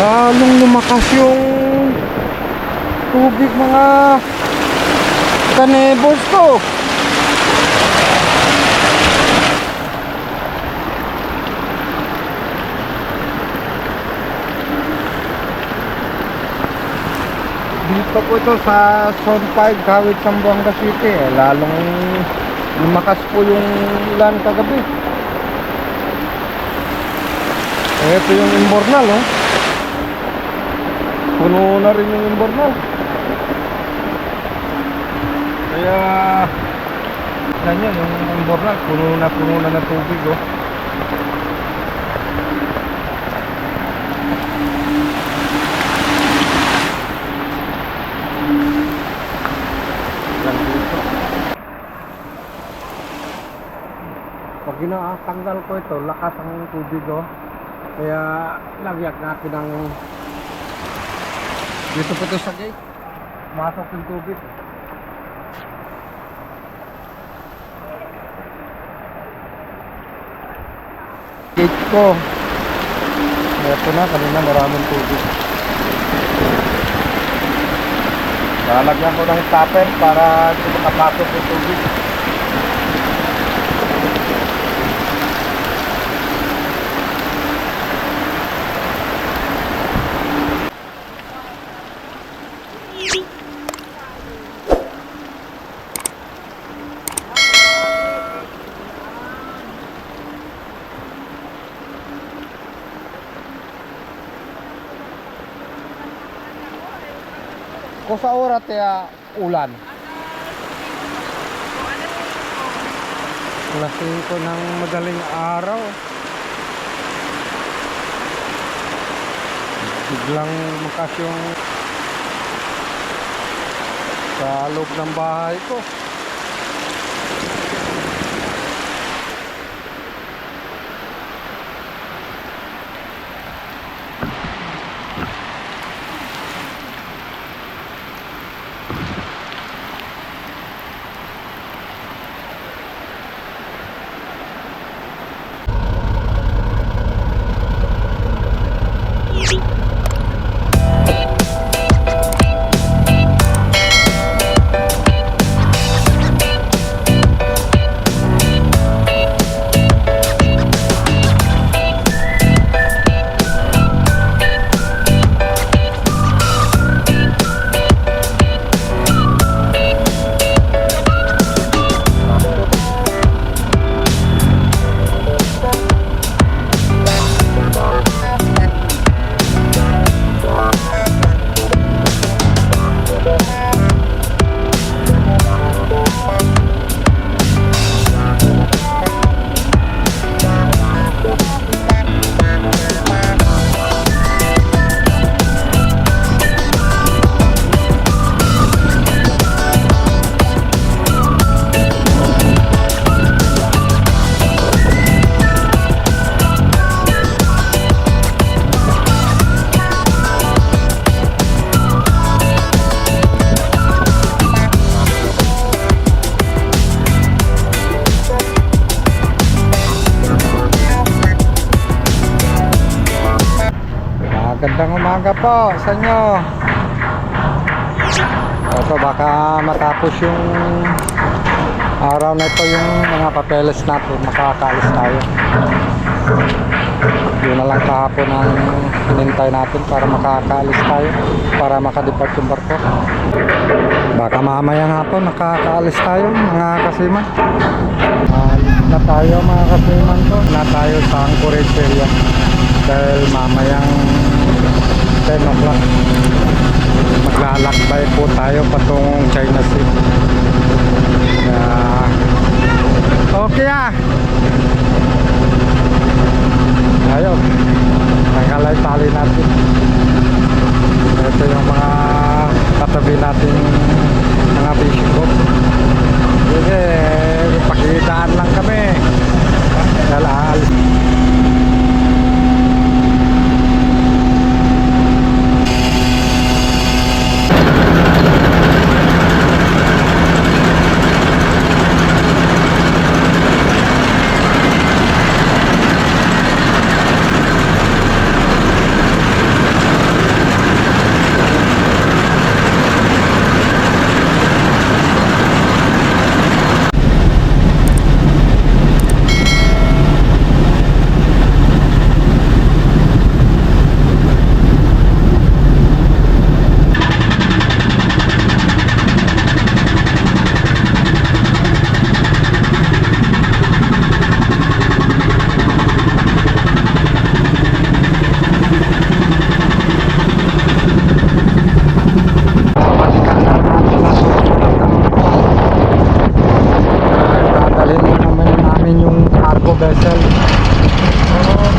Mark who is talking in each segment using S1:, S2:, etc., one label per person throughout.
S1: lalong lumakas yung tubig mga kanebos ko. Dito po ito sa Zone 5, Kawit, Zamboanga City. Eh. Lalong lumakas po yung ulan kagabi. Ito yung imbornal, oh. Puno na rin yung imbornal. Kaya, ganyan, yung imbornal, puno na puno na ng tubig, oh. Pag ginatanggal ko ito, lakas ang tubig, oh. Kaya, lagyak natin ng dito po ito sa gate. Masok yung tubig. Gate ko. Ito na, kanina maraming tubig. Lalagyan ko ng stopper para makapasok yung tubig. Kung sa oras kaya ulan. Alas 5 ng madaling araw. Biglang makas yung sa loob ng bahay ko. Umaga po sa inyo. Ito baka matapos yung araw na ito yung mga papeles natin makakaalis tayo. Yun na lang kahapon ang hinintay natin para makakaalis tayo para makadepart yung barko. Baka mamayang hapon nakakaalis tayo mga kasiman. Na tayo mga kasiman ko. Na tayo sa Anchorage area dahil mamayang 10 o'clock maglalakbay po tayo patungong China Sea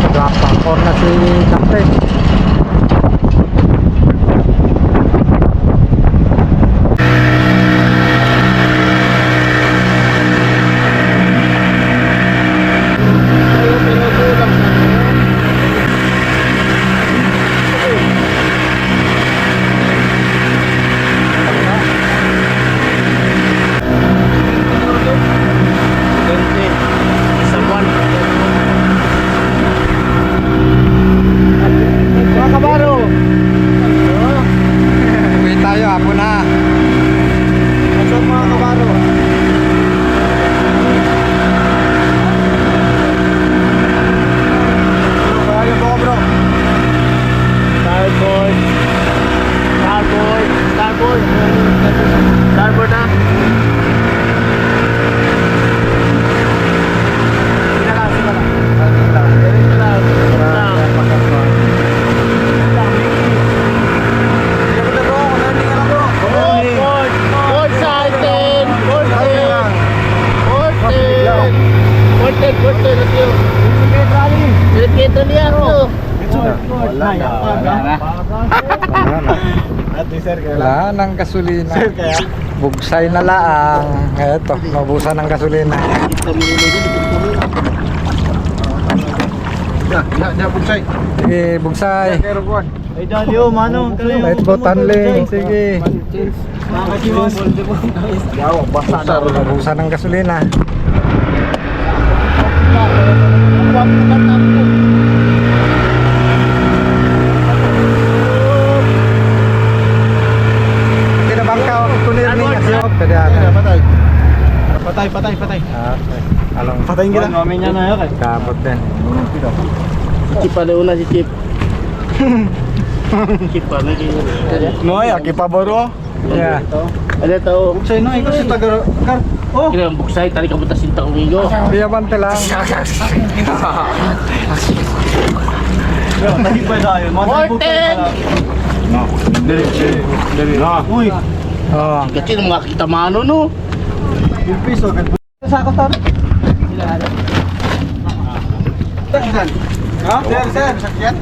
S1: Drop ang corner si Captain.
S2: Ate sir, kaya.
S1: Wala nang gasolina.
S2: Sir, kaya.
S1: Bugsay na laang. Eto, mabusan ng gasolina.
S2: Ya, ya, ya, bugsay.
S1: Sige, bugsay.
S2: Ay, dali oh, mano.
S1: Light boat handling. Sige.
S2: Nakakasiwas. Yaw, basta na.
S1: Mabusan ng gasolina. Kinabangka ako kunir ni ako pwede ano.
S2: Patay. Patay, patay, patay.
S1: Ah, okay. Alam,
S2: Patayin kita. Mami niya na yun.
S1: kabot din.
S3: Chip pa una si Chip. Chip pa na kayo.
S2: Noy, aki pa baro.
S1: Yeah.
S3: Ano to?
S2: Bugsay no, ikaw si taga kar. Oh.
S3: Ang buksay, tali ka buta sinta umigo.
S1: Biyabante lang.
S2: Tahi pa tayo.
S3: Morten!
S2: No. Dali, dali. No. Uy.
S1: Oh.
S3: Kasi nung makakita mano no.
S2: Yung piso. Sa ako tar. Ha? Sir, sir, sakyan.